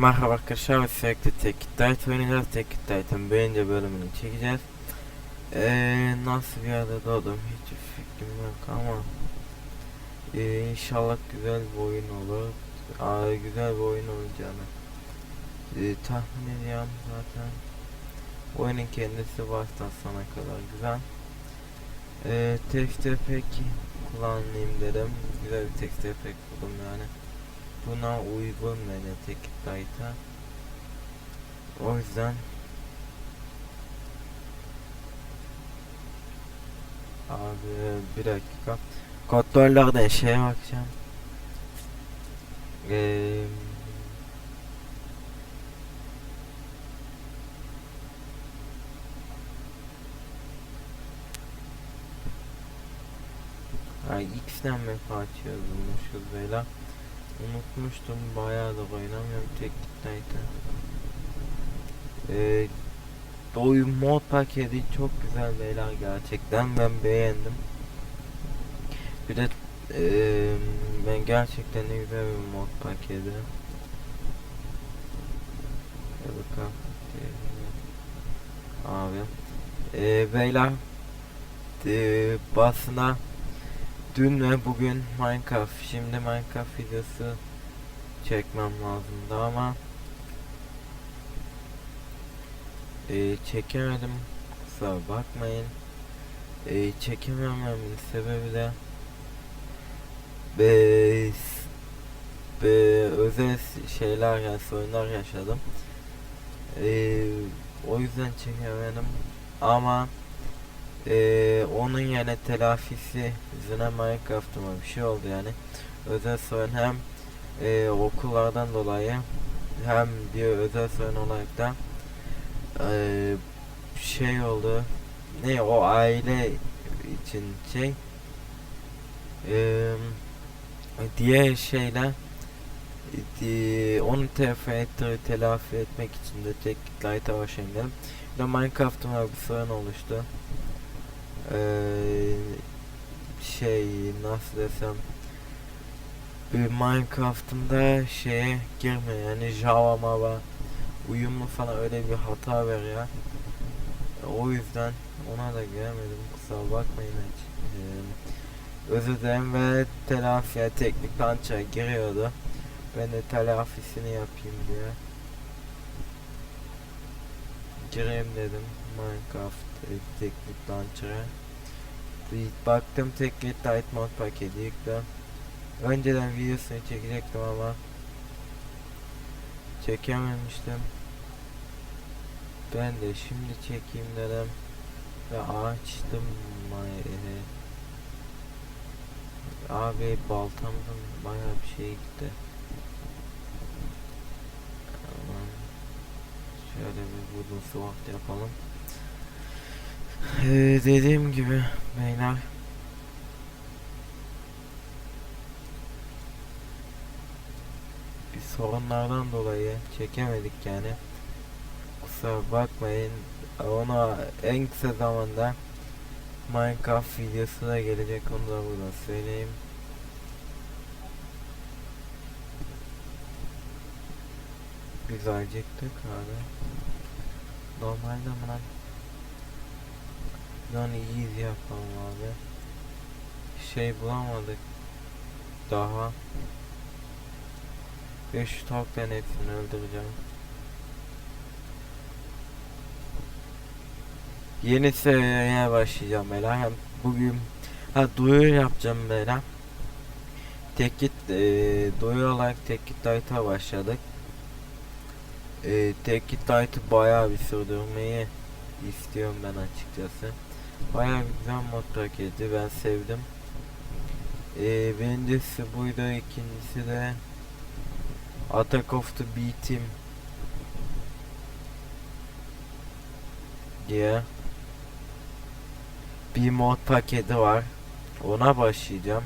Merhaba arkadaşlar sürekli tek Dayt oynayacağız. Tek Dayt'ın birinci bölümünü çekeceğiz. Eee nasıl bir yerde doğdum hiç fikrim yok ama eee, inşallah güzel bir oyun olur. Aa, güzel bir oyun olacağını eee, tahmin ediyorum zaten. Oyunun kendisi baştan sona kadar güzel. Eee texture pack kullanayım dedim. Güzel bir texture pack buldum yani buna uygun bence tek dayta. O yüzden Abi bir dakika. Kontrollerden şeye bakacağım. Eee Ay X'den mi açıyormuşuz böyle. Unutmuştum bayağı da oynamıyorum tek Titan. Ee, oyun mod paketi çok güzel beyler gerçekten ben beğendim. Bir de eee, ben gerçekten ne güzel bir mod paketi. Hadi bakalım. Abi. Ee, beyler ee, basına Dün ve bugün Minecraft. Şimdi Minecraft videosu çekmem lazımdı ama e, çekemedim. Kusura bakmayın. E, çekemememin sebebi de be, özel şeyler ya sorunlar yaşadım. E, o yüzden çekemedim. Ama ee, onun yani telafisi yüzüne Minecraft'ıma bir şey oldu yani. Özel sorun hem e, okullardan dolayı hem diyor özel sorun olarak da e, şey oldu. Ne o aile için şey e, diğer şeyler e, onu telafi, telafi etmek için de tek light'a başlayayım dedim. Bir de bir sorun oluştu. Eee şey nasıl desem bir Minecraft'ımda şeye girme yani Java mava uyumlu falan öyle bir hata veriyor. E, o yüzden ona da giremedim kusura bakmayın hiç. Ee, özür dilerim ve telafiye teknik lança giriyordu. Ben de telafisini yapayım diye. Gireyim dedim Minecraft e, teknik launcher'a. Bir baktım tek tight mod paketi yükle. Önceden videosunu çekecektim ama çekememiştim. Ben de şimdi çekeyim dedim ve açtım my Abi baltamdan bayağı bir şey gitti. Şöyle bir su vakti yapalım. Ee, dediğim gibi beyler. Bir sorunlardan dolayı çekemedik yani. Kusura bakmayın. Ona en kısa zamanda Minecraft videosu da gelecek onu da burada söyleyeyim. Acıktık abi. Normalde mi lan yani iyiyiz yapalım abi. Şey bulamadık. Daha. Ve şu tavukların hepsini öldüreceğim. Yeni seviyeye başlayacağım Bela. Hem bugün ha duyuru yapacağım Bela. Tekit e, duyuru olarak Tekit Light'a başladık. E, Tekit Light'ı bayağı bir sürdürmeyi istiyorum ben açıkçası. Bayağı güzel mod paketi ben sevdim. Ee, birincisi buydu ikincisi de Attack of the B Team diye bir mod paketi var. Ona başlayacağım.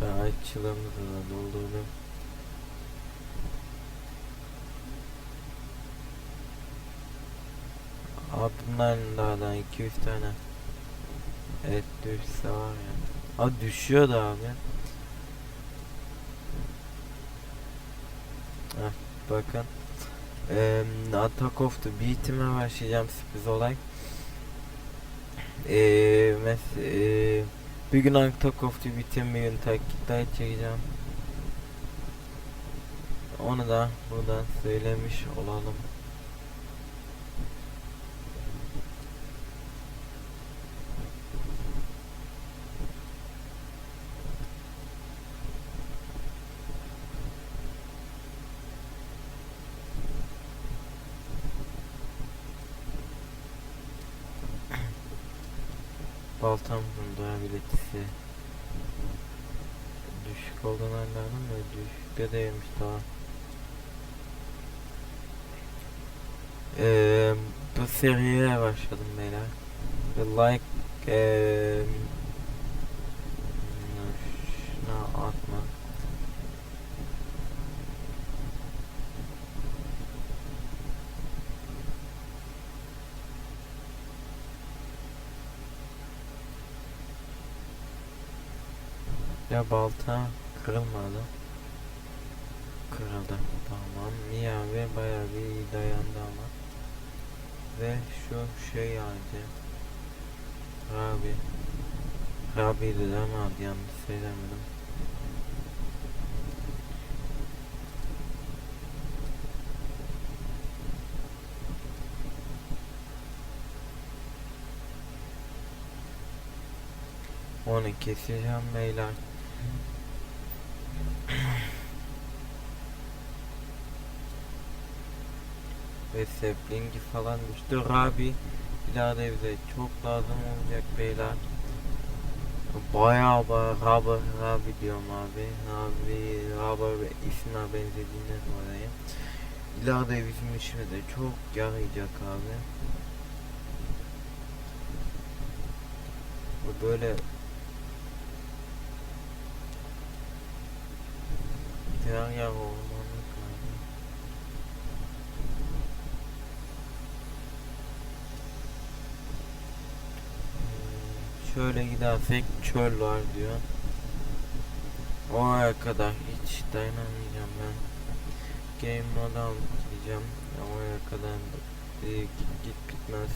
Ben açılımızı da doldurdum. Bunların daha da 200 tane et düşse var ya. Abi düşüyor da abi. Heh, bakın. Eee Attack of the Beat'ime başlayacağım sürpriz olay. Eee mes eee, bir gün Attack of the Beat'in bir gün takipte çekeceğim. Onu da buradan söylemiş olalım. Baltam durabilitesi düşük olduğunu anladım da düşükte değilmiş daha. Eee bu seriye başladım beyler. Like eee şuna atma. Ya balta kırılmadı. Kırıldı. Tamam. Niye abi bayağı bir dayandı ama. Ve şu şey ağacı. Rabi. Rabi'ydi değil mi? Yanlış söylemedim. Onu keseceğim beyler. Ve saplingi falan düştü. Rabi ileride bize çok lazım olacak beyler. Bayağı bayağı Rabi, Rabi diyorum abi. Rabi, Rabi ve ismine benzediğinden dolayı. İleride bizim işimize çok yarayacak abi. Böyle Abi. Hmm, Şöyle gidersek çöl var diyor. Oraya kadar hiç dayanamayacağım ben. Game mode alıp gideceğim. Oraya kadar git bitmez.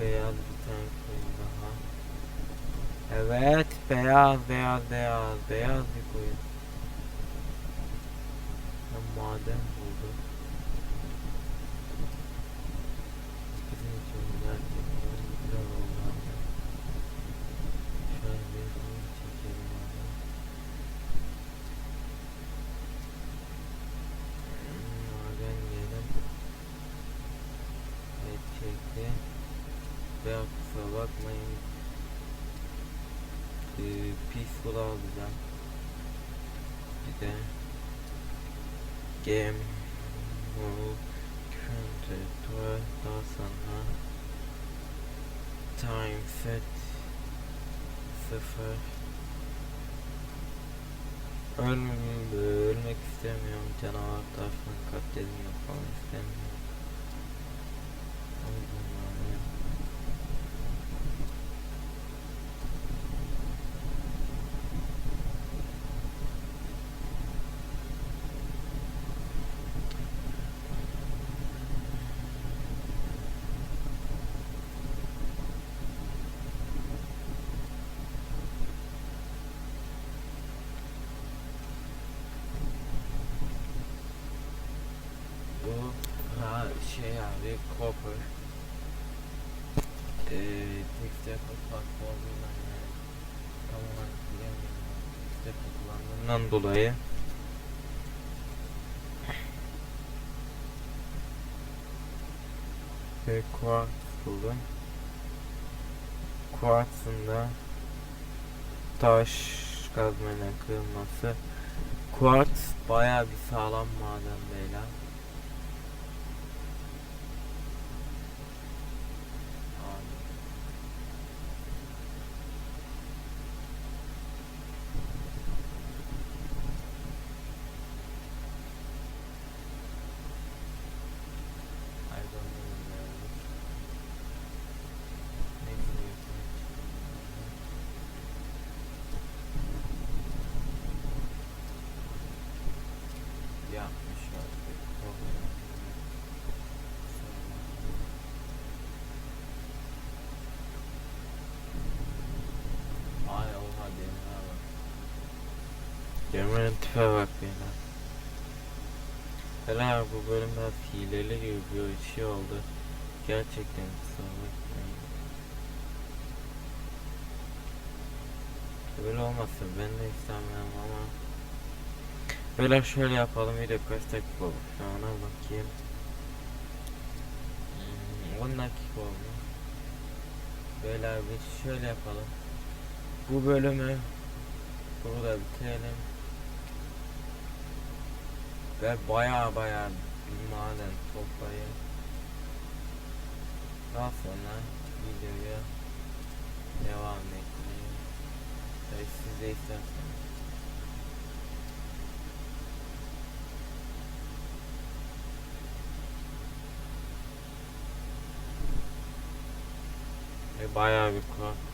Beyaz bir tane koyun daha. Evet beyaz beyaz beyaz beyaz bir koyun. Ben maden buldum. Bakmayın. Ee, peaceful alacağım. Bir de game mode daha sonra time set sıfır Ölm ölmek istemiyorum canavar tarafından katledilmek falan istemiyorum O yüzden abi. Bu ha şey abi copper. Eee Textapper platformundan yani tam olarak bilemiyorum Textapper kullandığımdan dolayı. Ve quartz buldum. Quartz'ın da taş kazmayla kırılması. Quartz bayağı bir sağlam maden beyler Kameranın tipe bak. Beyler bu bölüm biraz hileli gibi bir şey oldu. Gerçekten kusura bakmayın. Böyle olmazsa ben de istemem ama Beyler şöyle yapalım video kaç dakika oldu şu ana bakayım Hmm, 10 dakika oldu Beyler biz şöyle yapalım Bu bölümü burada bitirelim Ve baya baya bir maden toplayayım Daha sonra videoya devam etmeyi Tabii siz de isterseniz. Ve bayağı bir kulak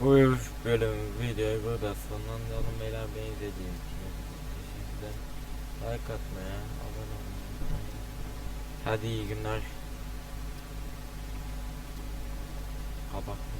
bu bölüm videoyu burada sonlandıralım. Beyler beni izlediğiniz için teşekkürler. Like atmaya, abone olmayı. Hadi iyi günler. Kapat.